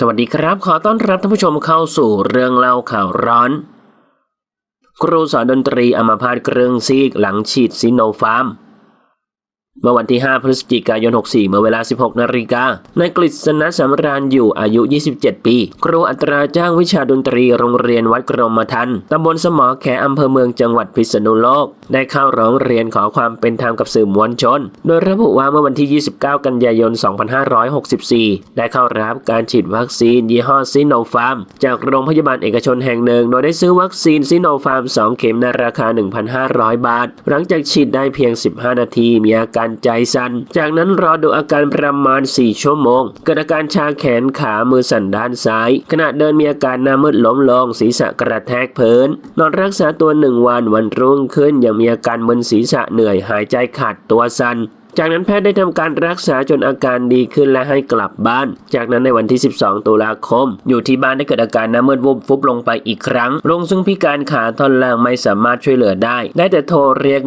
สวัสดีครับ ขอต้อนรับท่านผู้ชมเข้าสู่เรื่องเล่าข่าวร้อน ครูสอนดนตรีอมาพาตเครื่องซีกหลังฉีดซิโนฟาร์ม เมื่อวันที่ 5 พฤศจิกายน 64 เมื่อเวลา 16 นาฬิกานายกฤษณะสำราญอยู่อายุ 27 ปี ครูอัตราจ้างวิชาดนตรีโรงเรียนวัดกรมทันตำบลสมอแขอำเภอเมืองจังหวัดพิษณุโลก ได้เข้าร้องเรียนขอความเป็นธรรมกับสื่อมวลชน โดยระบุว่าเมื่อวันที่ 29 กันยายน 2564 ได้เข้ารับการฉีดวัคซีนยี่ห้อซิโนฟาร์ม จากโรงพยาบาลเอกชนแห่งหนึ่ง โดยได้ซื้อวัคซีนซิโนฟาร์ม 2 เข็มในราคา 1,500 บาท หลังจากฉีดได้เพียง 15 นาทีมีอาการใจสั่น จากนั้นรอดูอาการประมาณ 4 ชั่วโมง เกิดอาการชาแขนขามือสั่นด้านซ้าย ขณะเดินมีอาการหน้ามืดล้มลง ศีรษะกระแทกพื้น นอนรักษาตัวหนึ่งวันวันรุ่งขึ้นยังมีอาการมึนศีรษะเหนื่อยหายใจขาดตัวสั่น จากนั้นแพทย์ได้ทำการรักษาจนอาการดีขึ้นและให้กลับบ้าน จากนั้นในวันที่ 12 ตุลาคม อยู่ที่บ้านได้เกิดอาการน้ำมืดวุบฟุบลงไปอีกครั้งลงซึ่งพิการขาท่อนล่างไม่สามารถช่วยเหลือได้ ได้แต่โทรเรียก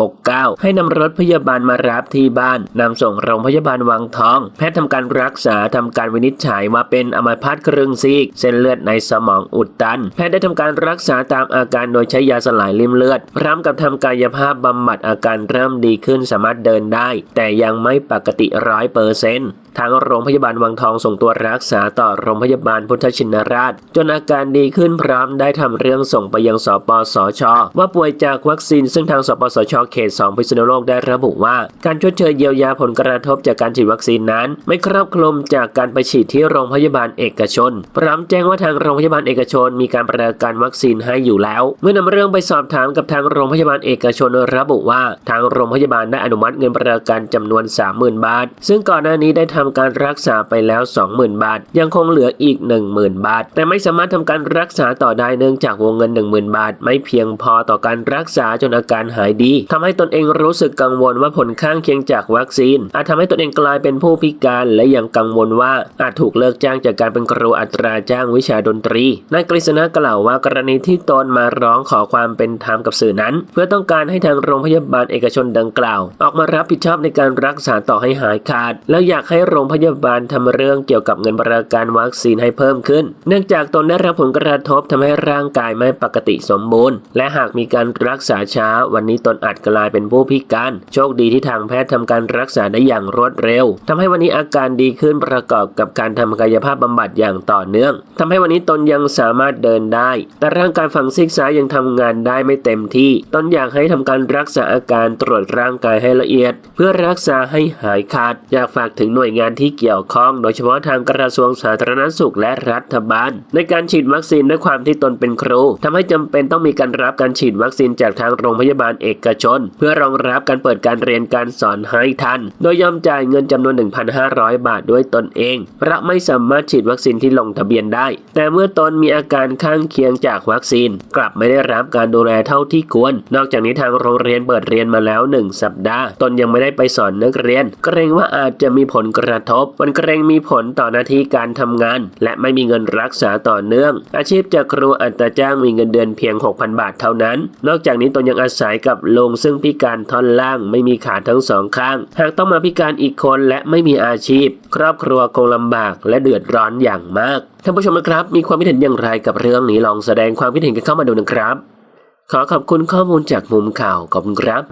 1669 ให้นำรถพยาบาลมารับที่บ้านนำส่งโรงพยาบาลวังทอง แพทย์ทำการรักษาทำการวินิจฉัยว่าเป็นอัมพาตครึ่งซีก เส้นเลือดในสมองอุดตัน แพทย์ได้ทำการรักษาตามอาการโดยใช้ยาสลายริ่มเลือดพร้อมกับทำกายภาพบำบัดอาการเริ่มดีขึ้นสามารถเดินได้แต่ยังไม่ปกติร้อยเปอร์เซ็นต์ ทางโรงพยาบาลวังทองส่งตัวรักษาต่อโรงพยาบาลพุทธชินราช จนอาการดีขึ้นพร้อมได้ทำเรื่องส่งไปยังสปสช ว่าป่วยจากวัคซีนซึ่งทางสปสชเขต 2 พิษณุโลกได้ระบุว่า การชดเชยเยียวยาผลกระทบจากการฉีดวัคซีนนั้น ไม่ครอบคลุมจากการไปฉีดที่โรงพยาบาลเอกชน พร้อมแจ้งว่าทางโรงพยาบาลเอกชน มีการประกันวัคซีนให้อยู่แล้ว เมื่อนำเรื่องไปสอบถามกับทางโรงพยาบาลเอกชนระบุว่า ทางโรงพยาบาลได้อนุมัติเงินประกันจำนวน 30,000 บาท ซึ่งก่อนหน้านี้ได้ทำการรักษาไปแล้ว 20,000 บาท ยังคงเหลืออีก 10,000 บาท แต่ไม่สามารถทำการรักษาต่อได้เนื่องจากวงเงิน 10,000 บาท ไม่เพียงพอต่อการรักษาจนอาการหายดีทำให้ตนเองรู้สึกกังวลว่าผลข้างเคียงจากวัคซีน อาจทำให้ตนเองกลายเป็นผู้พิการและยังกังวลว่าอาจถูกเลิกจ้างจากการเป็นครูอัตราจ้างวิชาดนตรีนายกฤษณะกล่าวว่ากรณีที่ตนมาร้องขอความเป็นธรรมกับสื่อนั้น เพื่อต้องการให้ทางโรงพยาบาลเอกชนดังกล่าว ออกมารับผิดชอบในการรักษาต่อให้หายขาด แล้วอยากให้โรงพยาบาลทำเรื่องเกี่ยวกับเงินประกันวัคซีนให้เพิ่มขึ้น เนื่องจากตนได้รับผลกระทบทำให้ร่างกายไม่ปกติสมบูรณ์ และหากมีการรักษาช้า วันนี้ตนอาจกลายเป็นผู้พิการ โชคดีที่ทางแพทย์ทำการรักษาได้อย่างรวดเร็วทำให้วันนี้อาการดีขึ้นประกอบกับการทำกายภาพบำบัดอย่างต่อเนื่องทำให้วันนี้ตนยังสามารถเดินได้ แต่ร่างกายฝั่งซีกซ้ายยังทำงานได้ไม่เต็มที่ ตนอยากให้ทำการรักษาอาการตรวจร่างกายให้ละเอียด เพื่อรักษาให้หายขาดอยากฝากถึงหน่วยงานที่เกี่ยวข้อง โดยเฉพาะทางกระทรวงสาธารณสุขและรัฐบาล ในการฉีดวัคซีนด้วยความที่ตนเป็นครูทำให้จำเป็นต้องมีการรับการฉีดวัคซีนจากทางโรงพยาบาลเอกชน เพื่อรองรับการเปิดการเรียนการสอนให้ทัน โดยยอมจ่ายเงินจำนวน 1,500 บาทด้วยตนเองเพราะไม่สามารถฉีดวัคซีนที่ลงทะเบียนได้ แต่เมื่อตนมีอาการข้างเคียงจากวัคซีน กลับไม่ได้รับการดูแลเท่าที่ควร นอกจากนี้ทางโรงเรียนเปิดเรียนมาแล้ว 1 สัปดาห์ ตนยังไม่ได้ไปสอนนักเรียน เกรงว่าอาจจะมีผลกระระทบ มันเกรงมีผลต่อหน้าที่การทำงาน และไม่มีเงินรักษาต่อเนื่อง อาชีพจากครูอัตราจ้างมีเงินเดือนเพียง 6,000 บาทเท่านั้น นอกจากนี้ตนยังอาศัยกับลุงซึ่งพิการท่อนล่างไม่มีขาทั้งสองข้าง หากต้องมาพิการอีกคนและไม่มีอาชีพ ครอบครัวคงลำบากและเดือดร้อนอย่างมากท่านผู้ชมนะครับ มีความคิดเห็นอย่างไรกับเรื่องนี้ลองแสดงความคิดเห็นกันเข้ามาดูนะครับ ขอขอบคุณข้อมูลจากมุมข่าวขอบคุณครับ